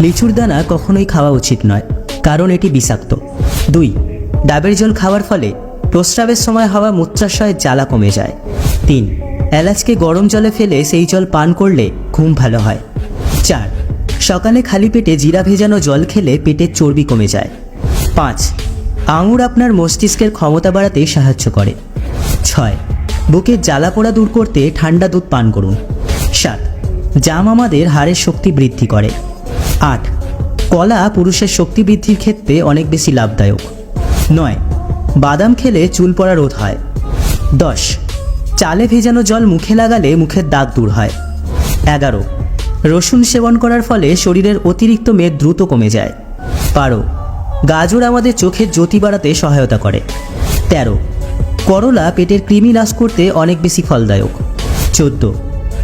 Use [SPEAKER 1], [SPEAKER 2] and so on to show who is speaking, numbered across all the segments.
[SPEAKER 1] লিচুর দানা কখনোই খাওয়া উচিত নয়, কারণ এটি বিষাক্ত। দুই, ডাবের জল খাওয়ার ফলে প্রস্রাবের সময় হওয়া মূত্রাশয়ের জ্বালা কমে যায়। তিন, এলাচকে গরম জলে ফেলে সেই জল পান করলে ঘুম ভালো হয়। চার, সকালে খালি পেটে জিরা ভেজানো জল খেলে পেটের চর্বি কমে যায়। পাঁচ, আঙুর আপনার মস্তিষ্কের ক্ষমতা বাড়াতে সাহায্য করে। ছয় বুকের জ্বালা পোড়া দূর করতে ঠান্ডা দুধ পান করুন। সাত, জাম আমাদের হাড়ের শক্তি বৃদ্ধি করে। আট। কলা পুরুষের শক্তি বৃদ্ধির ক্ষেত্রে অনেক বেশি লাভদায়ক। নয়। বাদাম খেলে চুল পড়া রোধ হয়। দশ। চালে ভেজানো জল মুখে লাগালে মুখের দাগ দূর হয়। এগারো। রসুন সেবন করার ফলে শরীরের অতিরিক্ত মেদ দ্রুত কমে যায়। বারো। গাজর আমাদের চোখের জ্যোতি বাড়াতে সহায়তা করে। তেরো। করলা পেটের কৃমি নাশ করতে অনেক বেশি ফলদায়ক। চোদ্দ।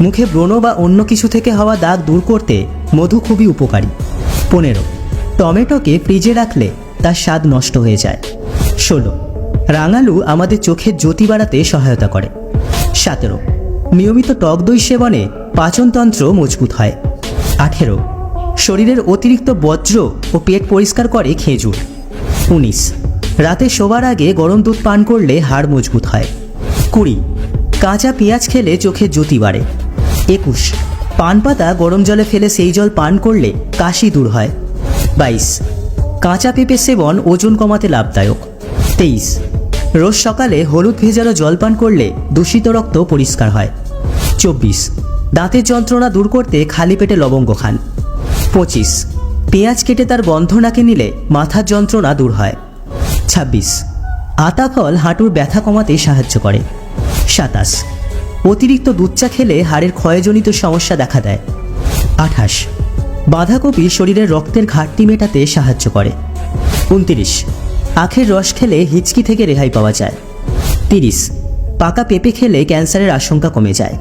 [SPEAKER 1] মুখে ব্রণ বা অন্য কিছু থেকে হওয়া দাগ দূর করতে মধু খুবই উপকারী। পনেরো, টমেটোকে ফ্রিজে রাখলে তার স্বাদ নষ্ট হয়ে যায়। ষোলো, রাঙালু আমাদের চোখের জ্যোতি বাড়াতে সহায়তা করে। সতেরো, নিয়মিত টক দই সেবনে পাচনতন্ত্র মজবুত হয়। আঠেরো, শরীরের অতিরিক্ত বজ্র ও পেট পরিষ্কার করে খেজুর। উনিশ, রাতে শোবার আগে গরম দুধ পান করলে হাড় মজবুত হয়। কুড়ি, কাঁচা পেঁয়াজ খেলে চোখের জ্যোতি বাড়ে। একুশ। পান পাতা গরম জলে ফেলে সেই জল পান করলে কাশি দূর হয়। বাইশ। কাঁচা পেঁপে সেবন ওজন কমাতে লাভদায়ক। তেইশ। রোজ সকালে হলুদ ভেজানো জল পান করলে দূষিত রক্ত পরিষ্কার হয়। চব্বিশ। দাঁতের যন্ত্রণা দূর করতে খালি পেটে লবঙ্গ খান। পঁচিশ। পেঁয়াজ কেটে তার বন্ধ নাকে নিলে মাথার যন্ত্রণা দূর হয়। ছাব্বিশ। আতা ফল হাঁটুর ব্যথা কমাতে সাহায্য করে। সাতাশ। অতিরিক্ত দুধ চা খেলে হাড়ের ক্ষয়জনিত সমস্যা দেখা দেয়। আঠাশ। বাঁধাকপি শরীরের রক্তের ঘাটতি মেটাতে সাহায্য করে। উনতিরিশ। আখের রস খেলে হিচকি থেকে রেহাই পাওয়া যায়। তিরিশ। পাকা পেঁপে খেলে ক্যান্সারের আশঙ্কা কমে যায়।